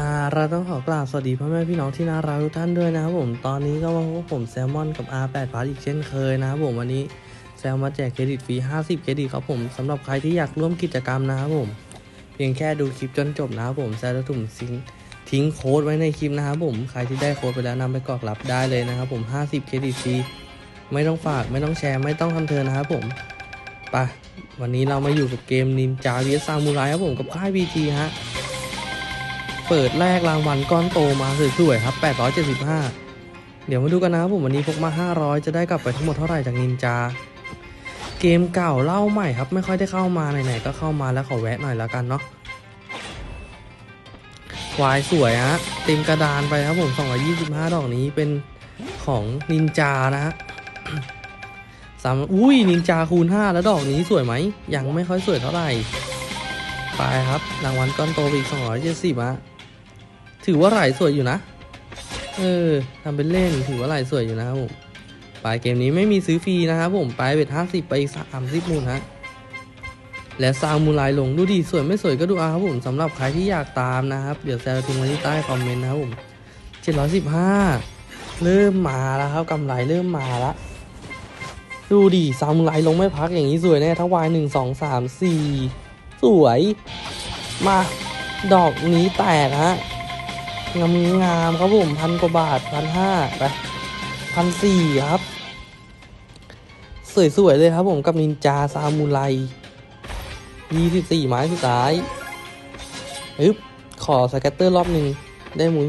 อ่าเราต้องขอกราบสวัสดีพ่อแม่พี่น้องที่น่ารักทุกท่านด้วยนะครับผมตอนนี้ก็มาพบผมแซลมอนกับ R8 พาร์ทอีกเช่นเคยนะครับผมวันนี้แซลมาแจกเครดิตฟรี 50 เครดิตครับผมสำหรับใครที่อยากร่วมกิจกรรมนะครับผม เพียงแค่ดูคลิปจนจบนะครับผมแซลจะถุ่มซิงทิ้งโค้ดไว้ในคลิปนะครับผมใครที่ได้โค้ดไปแล้วนำไปกรอกรับได้เลยนะครับผม 50 เครดิตฟรีไม่ต้องฝากไม่ต้องแชร์ไม่ต้องทำเทิร์นนะครับผมไปวันนี้เรามาอยู่กับเกมนินจาวีซามูไรครับผมกับค่าย BG ฮะ เปิดแรกรางวัลก้อนโตมาสวยๆครับ 875 เดี๋ยวมาดูกันนะครับผมวันนี้พกมา 500 จะได้กลับไปทั้งหมดเท่าไหร่จากนินจา เกมเก่าเล่าใหม่ครับ ไม่ค่อยได้เข้ามาไหนๆก็เข้ามาแล้วขอแวะหน่อยแล้วกันเนาะวายสวยฮะเต็มกระดานไปครับผม 225 ดอกนี้เป็นของนินจานะฮะสามอุ้ยนินจาคูณ 5 แล้วดอกนี้สวยไหม ยังไม่ค่อยสวยเท่าไหร่ ไปครับ รางวัลก้อนโตอีก270อะ ถือว่าไหลสวยอยู่นะ เออทำเป็นเล่นถือว่าไหลสวยอยู่นะครับผมปลายเกมนี้ไม่มีซื้อฟรีนะครับผมปลายเบ็ด50ไปอีก30มูลฮะและซาวมูลายลงดูดีสวยไม่สวยก็ดูเอาครับผมสำหรับใครที่อยากตามนะครับ เดี๋ยวแซวทิ้งไว้ที่ใต้คอมเมนต์นะครับผม715เริ่มมาแล้วครับกำไรเริ่มมาแล้วดูดิซามูไรลงไม่พักอย่างนี้สวยแน่ทั้งวายหนึ่งสองสามสี่สวย มา ดอกนี้แตกฮะ งามงามๆครับผมพันกว่าบาทพันห้าไปพันสี่ครับ สวย ๆ เลยครับผมกับนินจาซามูไรยี่สิบสี่ไม้สุดท้ายฮึบขอสแกตเตอร์รอบหนึ่งได้มุ้ย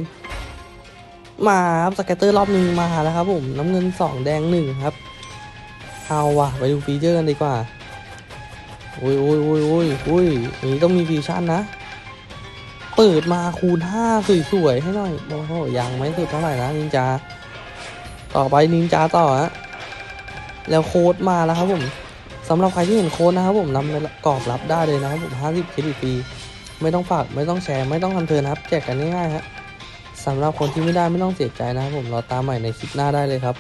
มาครับสแกตเตอร์รอบหนึ่งมาแล้วครับผมน้ำเงินสองแดงหนึ่งครับเอาว่ะไปดูฟีเจอร์กันดีกว่าโอ้ยโอ้ยโอ้ยโอ้ยโอ้ยนี้ต้องมีฟิวชั่นนะ เปิดมาคูณห้าสวยๆให้หน่อยโอ้โหยังไม่สุดเท่าไหร่นะนินจา ต่อไปนินจาต่อฮะแล้วโค้ดมาแล้วครับผมสำหรับใครที่เห็นโค้ดนะครับผมนำไปกรอกรับได้เลยนะครับผม50เครดิตฟรีไม่ต้องฝากไม่ต้องแชร์ไม่ต้องทำเทินครับ แจกกันง่ายๆฮะสำหรับคนที่ไม่ได้ไม่ต้องเสียใจนะครับผมรอตามใหม่ในคลิปหน้าได้เลยครับ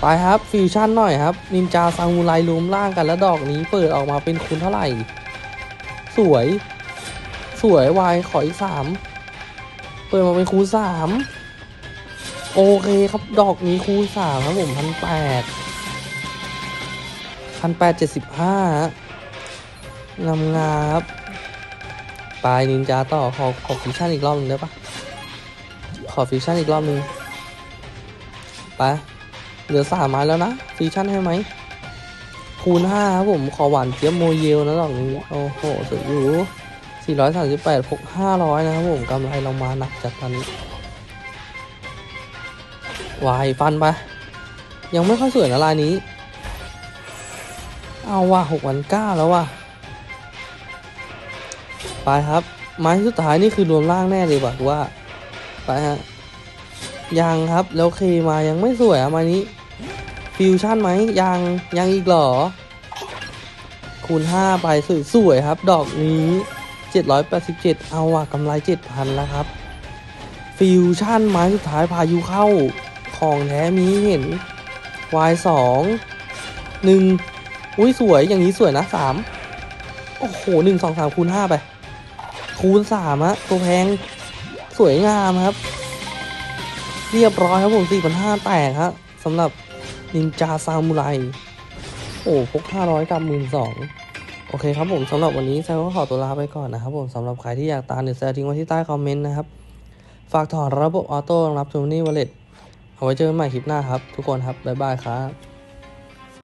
ไปครับฟิวชั่นหน่อยครับนินจาซามูไรรวมร่างกันแล้วดอกนี้เปิดออกมาเป็นคูณเท่าไหร่ สวย สวยวายขออีกสามเปิดมาเป็นคูสามโอเคครับดอกนี้คูสามครับผมพันแปดพันแปดเจ็ดสิบห้างามงามครับไปนินจาต่อขอขอฟิวชั่นอีกรอบหนึงได้ปะขอฟิวชั่นอีกรอบหนึงไปเหลือสามไม้แล้วนะฟีชั่นให้ไหมคูณห้าครับผมขอหวานเจี๊ยบโมเยลนะดอกนี้โอ้โหสวยอยู่ สี่ร้อยสามสิบแปดพกห้าร้อยนะครับผมกำไรเรามาหนักจัดตอนนี้วายฟันไปยังไม่ค่อยสวยนะลายนี้ เอาว่ะหกวันเก้าแล้วว่ะ ไปครับ ไม้สุดท้ายนี่คือรวมร่างแน่เลยว่ะว่า ไปฮะ ยังครับแล้วเคมายังไม่สวยอะมานี้ ฟิวชั่นไหมยังยังอีกหรอ คูณห้าไปสวยสวยครับ ดอกนี้ เจ็ดร้อยแปดสิบเจ็ดเอาว่ะกำไรเจ็ดพันแล้วครับ ฟิวชั่นไม้สุดท้ายพายุเข้า ของแท้มีเห็นวายสองหนึ่งอุ้ยสวยอย่างนี้สวยนะสามโอ้โหหนึ่งสองสามคูณห้าไป คูณสามอะตัวแพง สวยงามครับ เรียบร้อยครับผม 4,500 แตกครับสำหรับนินจาซามูไร โอ้พก500 กับ 12,000 โอเคครับผมสำหรับวันนี้แซวก็ขอตัวลาไปก่อนนะครับผมสำหรับใครที่อยากตามเดี๋ยวแซวทิ้งไว้ที่ใต้คอมเมนต์นะครับ ฝากถอนระบบออโต้รองรับทูนี่วอลเล็ตเอาไว้เจอกันใหม่คลิปหน้าครับ ทุกคนครับ บ๊ายบายครับ